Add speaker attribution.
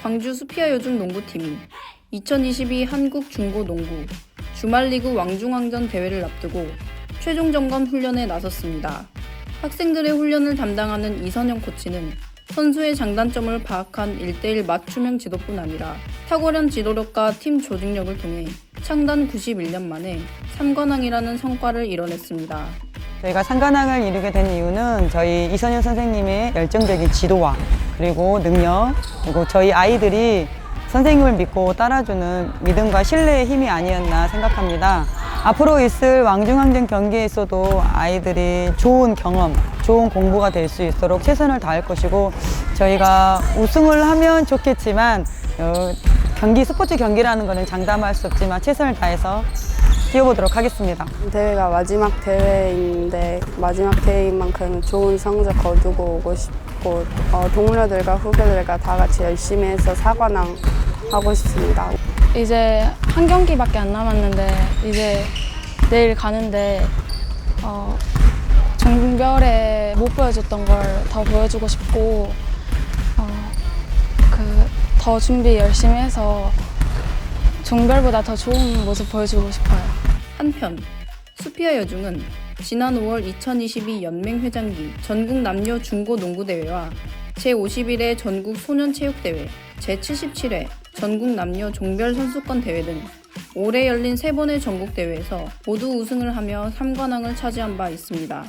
Speaker 1: 광주 수피아 요즘 농구팀이 2022 한국 중고 농구 주말리그 왕중왕전 대회를 앞두고 최종 점검 훈련에 나섰습니다. 학생들의 훈련을 담당하는 이선영 코치는 선수의 장단점을 파악한 1대1 맞춤형 지도뿐 아니라 탁월한 지도력과 팀 조직력을 통해 창단 91년 만에 3관왕이라는 성과를 이뤄냈습니다.
Speaker 2: 저희가 상관왕을 이루게 된 이유는 저희 이선현 선생님의 열정적인 지도와 그리고 능력 그리고 저희 아이들이 선생님을 믿고 따라주는 믿음과 신뢰의 힘이 아니었나 생각합니다. 앞으로 있을 왕중왕전 경기에서도 아이들이 좋은 경험, 좋은 공부가 될 수 있도록 최선을 다할 것이고 저희가 우승을 하면 좋겠지만 어, 경기 스포츠 경기라는 것은 장담할 수 없지만 최선을 다해서 뛰어보도록 하겠습니다.
Speaker 3: 대회가 마지막 대회인데 마지막 대회인 만큼 좋은 성적 거두고 오고 싶고 어, 동료들과 후배들과 다 같이 열심히 해서 사관왕 하고 싶습니다.
Speaker 4: 이제 한 경기밖에 안 남았는데 이제 내일 가는데 어, 종별에 못 보여줬던 걸 더 보여주고 싶고 어, 그더 준비 열심히 해서 종별보다 더 좋은 모습 보여주고 싶어요.
Speaker 1: 한편 수피아 여중은 지난 5월 2022 연맹회장기 전국 남녀 중고 농구 대회와 제51회 전국 소년체육대회, 제77회 전국 남녀 종별 선수권 대회 등 올해 열린 세 번의 전국 대회에서 모두 우승을 하며 3관왕을 차지한 바 있습니다.